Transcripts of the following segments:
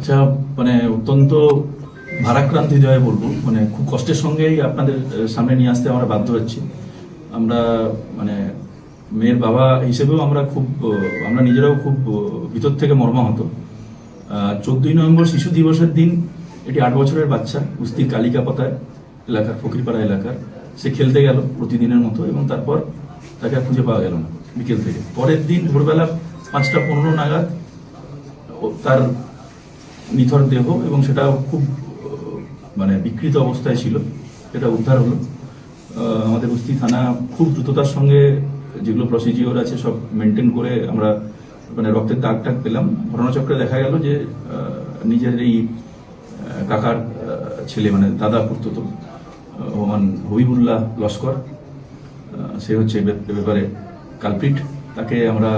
আচ্ছা মানে অত্যন্ত ভারাক্রান্ত হৃদয়ে বলব মানে খুব কষ্টের সঙ্গেই আপনাদের সামনে নিয়ে আসতে আমরা বাধ্য হচ্ছি। আমরা মানে মেয়ের বাবা হিসেবেও আমরা খুব আমরা নিজেরাও খুব ভিতর থেকে মর্মাহত। চোদ্দই নভেম্বর শিশু দিবসের দিন, এটি আট বছরের বাচ্চা কুস্তির কালিকাপতায়, এলাকার ফকিরপাড়া এলাকার। সে খেলতে গেল প্রতিদিনের মতো এবং তারপর তাকে আর খুঁজে পাওয়া গেল না, বিকেল থেকে। পরের দিন ভোরবেলা পাঁচটা পনেরো নাগাদ তার নিথর দেহ এবং সেটা খুব মানে বিকৃত অবস্থায় ছিল, সেটা উদ্ধার হলো। আমাদের উস্তি থানা খুব দ্রুততার সঙ্গে যেগুলো প্রসিজিওর আছে সব মেনটেন করে আমরা মানে রক্তের দাগ টাগ পেলাম। ঘটনাচক্রে দেখা গেল যে নিজের এই কাকার ছেলে মানে দাদা পুত্রত ওমান হবিবুল্লাহ লস্কর সে হচ্ছে ব্যাপারে কালপ্রিট তাকে আমরা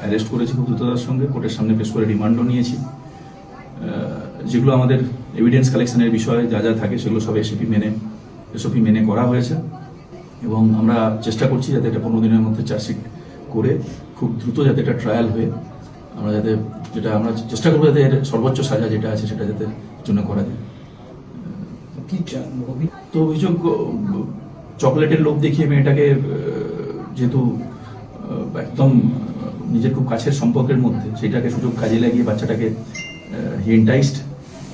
অ্যারেস্ট করেছি খুব দ্রুততার সঙ্গে, কোর্টের সামনে পেশ করে রিমান্ডও নিয়েছি। যেগুলো আমাদের এভিডেন্স কালেকশনের বিষয়ে যা যা থাকে সেগুলো সব এসএপি মেনে এসওপি মেনে করা হয়েছে। এবং আমরা চেষ্টা করছি যাতে এটা পনেরো দিনের মধ্যে চার্জশিট করে খুব দ্রুত যাতে এটা ট্রায়াল হয়ে আমরা যাতে যেটা আমরা চেষ্টা করব যাতে সর্বোচ্চ সাজা যেটা আছে সেটা যাতে জন্য করা যায়। তো অভিযোগ চকলেটের লোভ দেখিয়ে মেয়েটাকে যেহেতু একদম নিজের খুব কাছের সম্পর্কের মধ্যে সেটাকে সুযোগ কাজে লাগিয়ে বাচ্চাটাকে হি এন্টাইসড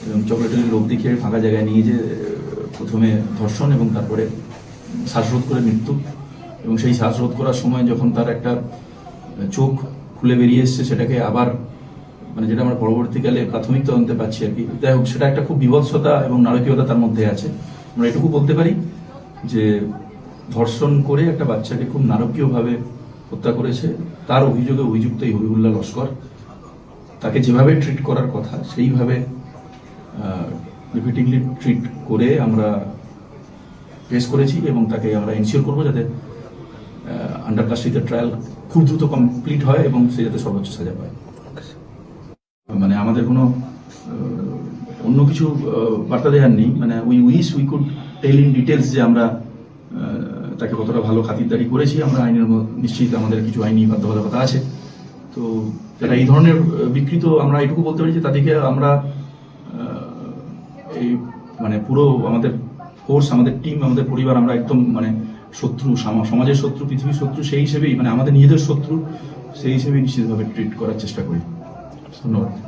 এবং চকলেটের লোভ দেখিয়ে ফাঁকা জায়গায় নিয়ে যে প্রথমে ধর্ষণ এবং তারপরে শ্বাসরোধ করে মৃত্যু। এবং সেই শ্বাসরোধ করার সময় যখন তার একটা চোখ খুলে বেরিয়ে এসছে, সেটাকে আবার মানে যেটা আমরা পরবর্তীকালে প্রাথমিক তদন্তে পাচ্ছি আর কি। যাই হোক, সেটা একটা খুব বিভৎসতা এবং নারকীয়তা তার মধ্যে আছে। আমরা এটুকু বলতে পারি যে, ধর্ষণ করে একটা বাচ্চাকে খুব নারকীয়ভাবে হত্যা করেছে, তার অভিযোগে অভিযুক্ত এই হবিবুল্লাহ লস্কর। তাকে যেভাবে ট্রিট করার কথা, সেইভাবে রিপিটিংলি ট্রিট করে আমরা পেশ করেছি এবং তাকে আমরা এনশিওর করব যাতে আন্ডার কাস্টিতে ট্রায়াল খুব দ্রুত কমপ্লিট হয় এবং সে যাতে সর্বোচ্চ সাজা পায়। মানে আমাদের কোনো অন্য কিছু বার্তা দেওয়ার নেই। মানে we wish we could tell in details যে আমরা তাকে কতটা ভালো খাতিরদারি করেছি। আমরা আইনের নিশ্চিত আমাদের কিছু আইনি বাধ্যবাধকতা আছে। তো যারা এই ধরনের বিকৃত আমরা এটুকু বলতে পারি যে তাদেরকে আমরা মানে পুরো আমাদের ফোর্স আমাদের টিম আমাদের পরিবার, আমরা একদম মানে শত্রু, সামা- সমাজের শত্রু, পৃথিবীর শত্রু, সেই হিসেবেই মানে আমাদের নিজেদের শত্রু, সেই হিসেবেই নিশ্চিতভাবে ট্রিট করার চেষ্টা করি। ধন্যবাদ।